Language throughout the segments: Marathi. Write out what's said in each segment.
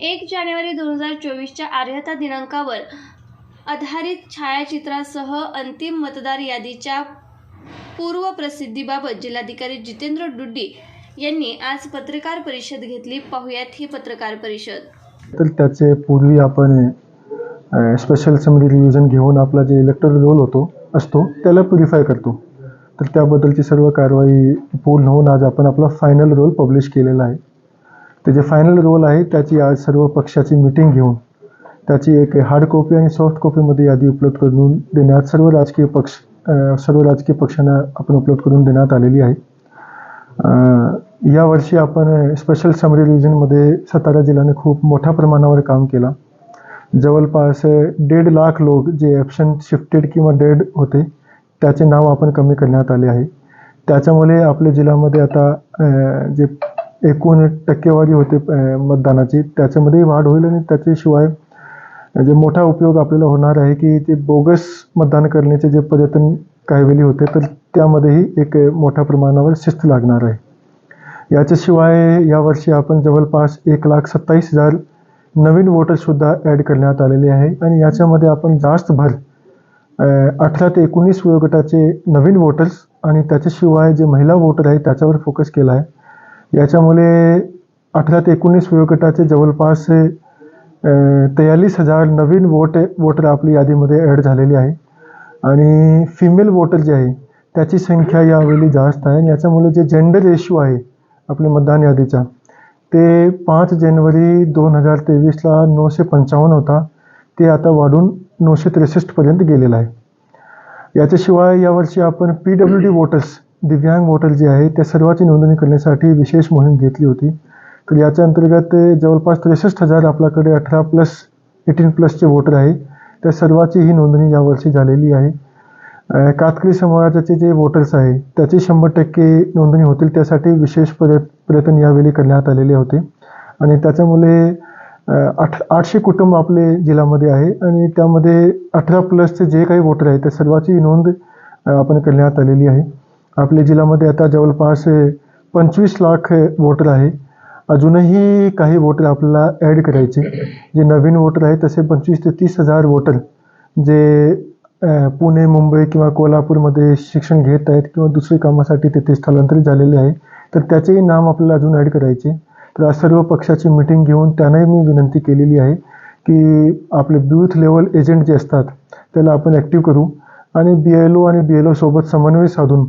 एक जानेवारी दोन हजार चोवीसच्या आर्हता दिनांकावर आधारित छायाचित्रासह अंतिम मतदार यादीच्या पूर्वप्रसिद्धीबाबत जिल्हाधिकारी जितेंद्र डुड्डी यांनी आज पत्रकार परिषद घेतली. पाहुयात ही पत्रकार परिषद. तर त्याचे पूर्वी आपण स्पेशल समिती रिव्हिजन घेऊन आपला जे इलेक्टर रोल होतो असतो त्याला प्युरिफाय करतो. तर त्याबद्दलची सर्व कारवाई पूर्ण होऊन आज आपण आपला फायनल रोल पब्लिश केलेला आहे. ते जे फायनल रोल आहे त्याची आज सर्व पक्षाची मिटिंग घेऊन त्याची एक हार्ड कॉपी आणि सॉफ्ट कॉपीमध्ये यादी उपलब्ध करून देण्यात सर्व राजकीय पक्ष सर्व राजकीय पक्षांना आपण उपलब्ध करून देण्यात आलेली आहे. यावर्षी आपण स्पेशल समरी रिव्हिजनमध्ये सातारा जिल्ह्याने खूप मोठ्या प्रमाणावर काम केला. जवळपास दीड लाख लोक जे ॲप्शन शिफ्टेड किंवा डेड होते त्याचे नाव आपण कमी करण्यात आले आहे. त्याच्यामुळे आपल्या जिल्ह्यामध्ये आता जे एकूण टक्केवारी होते मतदानाची. त्याच्यामध्येही वाढ होईल आणि त्याच्याशिवाय जे मोठा उपयोग आपल्याला होणार आहे की ते बोगस मतदान करण्याचे जे पर्यटन काही वेळी होते तर त्यामध्येही एक मोठ्या प्रमाणावर शिस्त लागणार आहे. याच्याशिवाय यावर्षी आपण जवळपास एक लाख सत्तावीस हजार नवीन वोटरसुद्धा ॲड करण्यात आलेले आहे. आणि याच्यामध्ये आपण जास्त भर अठरा ते एकोणीस वयोगटाचे नवीन वोटर्स आणि त्याच्याशिवाय जे महिला वोटर आहे त्याच्यावर फोकस केला आहे. याच्यामुळे अठरा ते एकोणीस वयोगटाचे जवळपास तेयालीस हजार नवीन वोट वोटर आपली यादीमध्ये ॲड झालेली आहे. आणि फिमेल वोटर जे आहे त्याची संख्या यावेळी जास्त आहे. आणि याच्यामुळे जे जेंडर रेशो आहे आपल्या मतदान यादीचा ते पाच जानेवारी दोन हजार तेवीसला नऊशे पंचावन्न होता. ते आता वाढून नऊशे त्रेसष्टपर्यंत गेलेलं आहे. याच्याशिवाय यावर्षी आपण पी डब्ल्यू डी वोटर्स दिव्यांग वॉटर जे आहे त्या सर्वाची नोंदणी करण्यासाठी विशेष मोहीम घेतली होती. तर याच्या अंतर्गत जवळपास त्रेसष्ट हजार आपल्याकडे अठरा प्लस एटीन प्लसचे वोटर आहे. त्या सर्वाची ही नोंदणी यावर्षी झालेली आहे. कातकरी समाजाचे जे वोटर्स आहे त्याची शंभर टक्के नोंदणी होतील त्यासाठी विशेष प्रयत् प्रयत्न यावेळी करण्यात आलेले होते. आणि त्याच्यामुळे आठ आठशे कुटुंब आपले जिल्ह्यामध्ये आहे आणि त्यामध्ये अठरा प्लसचे जे काही वोटर आहे त्या सर्वाची नोंद आपण करण्यात आलेली आहे. आपल्या जिल्ह्यामध्ये आता जवळपास पंचवीस लाख वोटर आहे. अजूनही काही वोटर आपल्याला ॲड करायचे. जे नवीन वोटर आहे तसे पंचवीस ते तीस हजार वोटर जे पुणे मुंबई किंवा कोल्हापूरमध्ये शिक्षण घेत आहेत किंवा दुसरी कामासाठी तिथे स्थलांतरित झालेले आहे तर त्याचेही नाम आपल्याला अजून ॲड करायचे. तर आज सर्व पक्षाची मिटिंग घेऊन त्यांनाही मी विनंती केलेली आहे की आपले ब्यूथ लेवल एजंट जे असतात त्याला आपण ॲक्टिव्ह करू आणि बी एल ओ आणि बी एल ओसोबत समन्वय साधून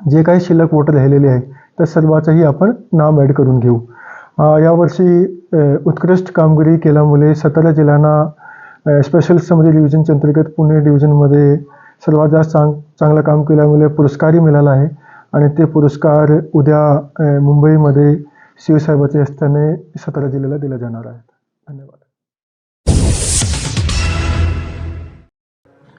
जे काही शिल्लक वोटर राहिलेले आहे त्या सर्वाचंही आपण नाम ॲड करून घेऊ. यावर्षी उत्कृष्ट कामगिरी केल्यामुळे सातारा जिल्ह्यांना स्पेशल समरी डिव्हिजनच्या अंतर्गत पुणे डिव्हिजनमध्ये सर्वात जास्त चांग चांगलं काम केल्यामुळे पुरस्कारही मिळाला आहे. आणि ते पुरस्कार उद्या मुंबईमध्ये शिवसाहेबाच्या हस्त्याने सातारा जिल्ह्याला दिला जाणार आहे धन्यवाद.